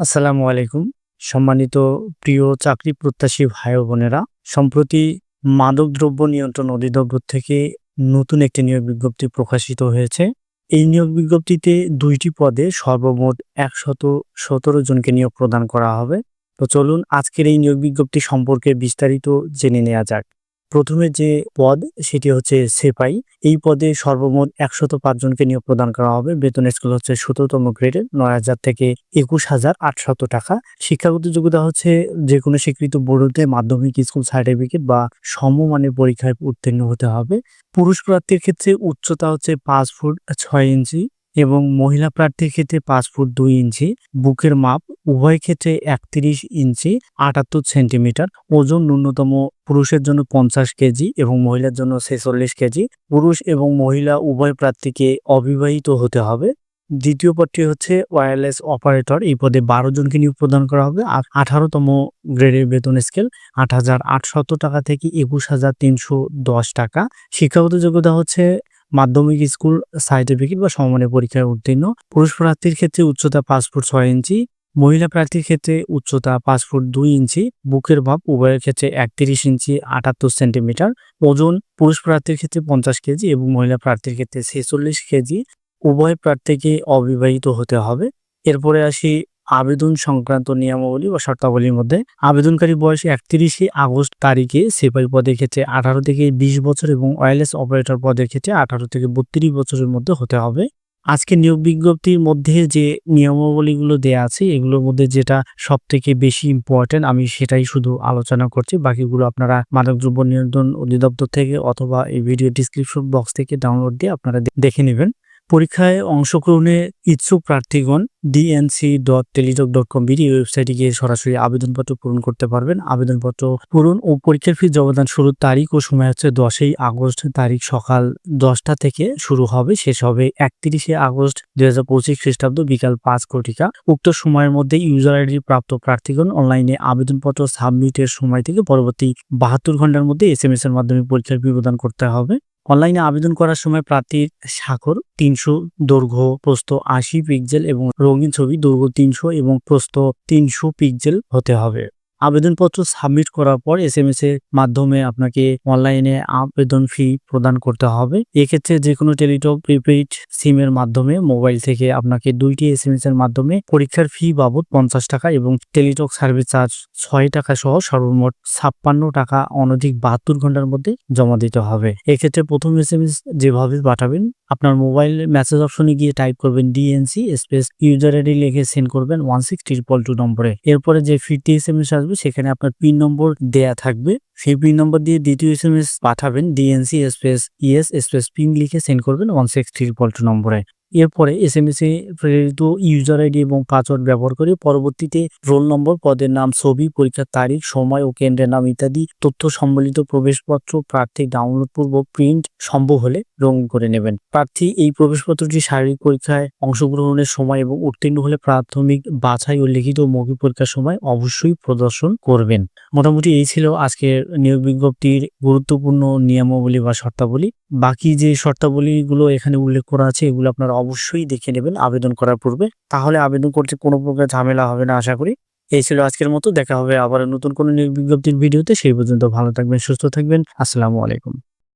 আসসালামু আলাইকুম। সম্মানিত প্রিয় চাকরি প্রত্যাশী ভাই বোনেরা, সম্প্রতি মাদকদ্রব্য নিয়ন্ত্রণ অধিদপ্তর থেকে নতুন একটি নিয়োগ বিজ্ঞপ্তি প্রকাশিত হয়েছে। এই নিয়োগ বিজ্ঞপ্তিতে দুইটি পদে সর্বমোট একশত সতেরো জনকে নিয়োগ প্রদান করা হবে। তো চলুন আজকের এই নিয়োগ বিজ্ঞপ্তি সম্পর্কে বিস্তারিত জেনে নেওয়া যাক। প্রথমে যে পদ, সেটি হচ্ছে সেপাই। এই পদে সর্বমোট একশত জনকে নিয়োগ প্রদান করা হবে। বেতন স্কুল হচ্ছে সতেরোতম গ্রেডের নয় হাজার থেকে একুশ হাজার আটশত টাকা। শিক্ষাগত যোগ্যতা হচ্ছে যে কোনো স্বীকৃত বোর্ডতে মাধ্যমিক স্কুল সার্টিফিকেট বা সমমানের পরীক্ষায় উত্তীর্ণ হতে হবে। পুরুষ প্রার্থীর ক্ষেত্রে উচ্চতা হচ্ছে পাঁচ ফুট ছয় ইঞ্চি। এবং মহিলা প্রার্থীর ক্ষেত্রে পাঁচ ফুট দুই ইঞ্চি, বুকের মাপ উভয় ক্ষেত্রে একত্রিশ ইঞ্চি, আটাত্তর সেন্টিমিটার, ওজন ন্যূনতম পুরুষের জন্য পঞ্চাশ কেজি এবং মহিলার জন্য ছেচল্লিশ কেজি। পুরুষ এবং মহিলা উভয় প্রার্থীকে অবিবাহিত হতে হবে। দ্বিতীয় পদটি হচ্ছে ওয়্যারলেস অপারেটর। এই পদে বারো জনকে নিয়োগ প্রদান করা হবে। আঠারোতম গ্রেডের বেতন স্কেল আট হাজার আটশত টাকা থেকে একুশ হাজার তিনশো দশ টাকা। শিক্ষাগত যোগ্যতা হচ্ছে মাধ্যমিক স্কুল সার্টিফিকেট বা সমমানের পরীক্ষায় উত্তীর্ণ। পুরুষ প্রার্থীর ক্ষেত্রে উচ্চতা পাঁচ ফুট ছয় ইঞ্চি, মহিলা প্রার্থীর ক্ষেত্রে উচ্চতা পাঁচ ফুট দুই ইঞ্চি, বুকের ভাব উভয়ের ক্ষেত্রে একত্রিশ ইঞ্চি আটাত্তর সেন্টিমিটার। ওজন, পুরুষ প্রার্থীর ক্ষেত্রে পঞ্চাশ কেজি এবং মহিলা প্রার্থীর ক্ষেত্রে ছেচল্লিশ কেজি। উভয় প্রার্থীকে অবিবাহিত হতে হবে। এরপরে আসি আবেদন সংক্রান্ত নিয়মাবলী বা শর্তাবলীর মধ্যে আবেদনকারী বয়স একত্রিশে আগস্ট তারিখে সেপাই পদের ক্ষেত্রে আঠারো থেকে বিশ বছর এবং ওয়্যারলেস অপারেটর পদের ক্ষেত্রে আঠারো থেকে বত্রিশ বছরের মধ্যে হতে হবে। আজকে নিয়োগ বিজ্ঞপ্তির মধ্যে যে নিয়মাবলীগুলো দেয়া আছে, এগুলোর মধ্যে যেটা সব থেকে বেশি ইম্পর্টেন্ট আমি সেটাই শুধু আলোচনা করছি। বাকিগুলো আপনারা মাদকদ্রব্য নিয়ন্ত্রণ অধিদপ্তর থেকে অথবা এই ভিডিও ডিসক্রিপশন বক্স থেকে ডাউনলোড দিয়ে আপনারা দেখে নেবেন। পরীক্ষায় অংশগ্রহণে ইচ্ছুক প্রার্থীগণ DNC dot Teletalk dot com BD ওয়েবসাইটে গিয়ে সরাসরি আবেদনপত্র পূরণ করতে পারবেন। আবেদনপত্র পূরণ ও পরীক্ষার ফি জমাদান শুরুর তারিখ ও সময় হচ্ছে দশই আগস্ট, তারিখ সকাল দশটা থেকে শুরু হবে, শেষ হবে একত্রিশে আগস্ট দুই হাজার পঁচিশ খ্রিস্টাব্দ বিকাল পাঁচ কোটিকা উক্ত সময়ের মধ্যে ইউজার আইডি প্রাপ্ত প্রার্থীগণ অনলাইনে আবেদনপত্র সাবমিটের সময় থেকে পরবর্তী বাহাত্তর ঘণ্টার মধ্যে এস এম এস এর মাধ্যমে পরীক্ষার ফি প্রদান করতে হবে। অনলাইনে আবেদন করার সময় প্রার্থীর স্বাক্ষর, তিনশো দৈর্ঘ্য, প্রস্থ আশি পিক্সেল এবং রঙিন ছবি দৈর্ঘ্য তিনশো এবং প্রস্থ তিনশো পিক্সেল হতে হবে। আবেদনপত্র সাবমিট করার পর এস এম এস এর মাধ্যমে আপনাকে অনলাইনে আবেদন ফি প্রদান করতে হবে। এক্ষেত্রে যে কোনো টেলিটক প্রিপেইড সিমের মাধ্যমে মোবাইল থেকে আপনাকে দুইটি এস এম এস এর মাধ্যমে পরীক্ষার ফি বাবদ পঞ্চাশ টাকা এবং টেলিটক সার্ভিস চার্জ ছয় টাকা সহ সর্বমোট ছাপ্পান্ন টাকা অনধিক বাহাত্তর ঘণ্টার মধ্যে জমা দিতে হবে। এক্ষেত্রে প্রথম এস এম এস যেভাবে পাঠাবেন, আপনার মোবাইল মেসেজ অপশনে গিয়ে টাইপ করবেন ডিএনসি স্পেস ইউজার আইডি লিখে সেন্ড করবেন ওয়ান সিক্স ট্রিপল টু নম্বরে। এরপরে যে ফিফটি এস এম এস আসবে সেখানে আপনার পিন নম্বর দেয়া থাকবে। সেই পিন নম্বর দিয়ে দ্বিতীয় এস এম এস পাঠাবেন DNC space ES space pin লিখে সেন্ড করবেন ওয়ান সিক্স থ্রি পল্টু নম্বরে। এরপরে এস এম এস এ প্রেরিত ইউজার আইডি এবং পাসওয়ার্ড ব্যবহার করে পরবর্তীতে রোল নম্বর পদের নাম, ছবি, পরীক্ষার তারিখ, সময় ও কেন্দ্রের নাম ইত্যাদি তথ্য সম্বলিত প্রবেশপত্র প্রার্থী ডাউনলোড পূর্বক প্রিন্ট সম্ভব হলে রঙিন করে নেবেন। প্রার্থী এই প্রবেশপত্রটি শারীরিক পরীক্ষায় অংশগ্রহণের সময় এবং উত্তীর্ণ হলে প্রাথমিক বাছাই ও লিখিত মৌখিক পরীক্ষার সময় অবশ্যই প্রদর্শন করবেন। মোটামুটি এই ছিল আজকের নিয়োগ বিজ্ঞপ্তির গুরুত্বপূর্ণ নিয়মাবলী বা শর্তাবলী। বাকি যে শর্তাবলীগুলো এখানে উল্লেখ করা আছে, এগুলো আপনারা অবশ্যই দেখে নেবেন আবেদন করার পূর্বে। তাহলে আবেদন করতে কোনো প্রকার ঝামেলা হবে না, আশা করি। এই ছিল আজকের মতো, দেখা হবে আবার নতুন কোনো বিজ্ঞপ্তির ভিডিওতে। সেই পর্যন্ত ভালো থাকবেন, সুস্থ থাকবেন। আসসালামু আলাইকুম।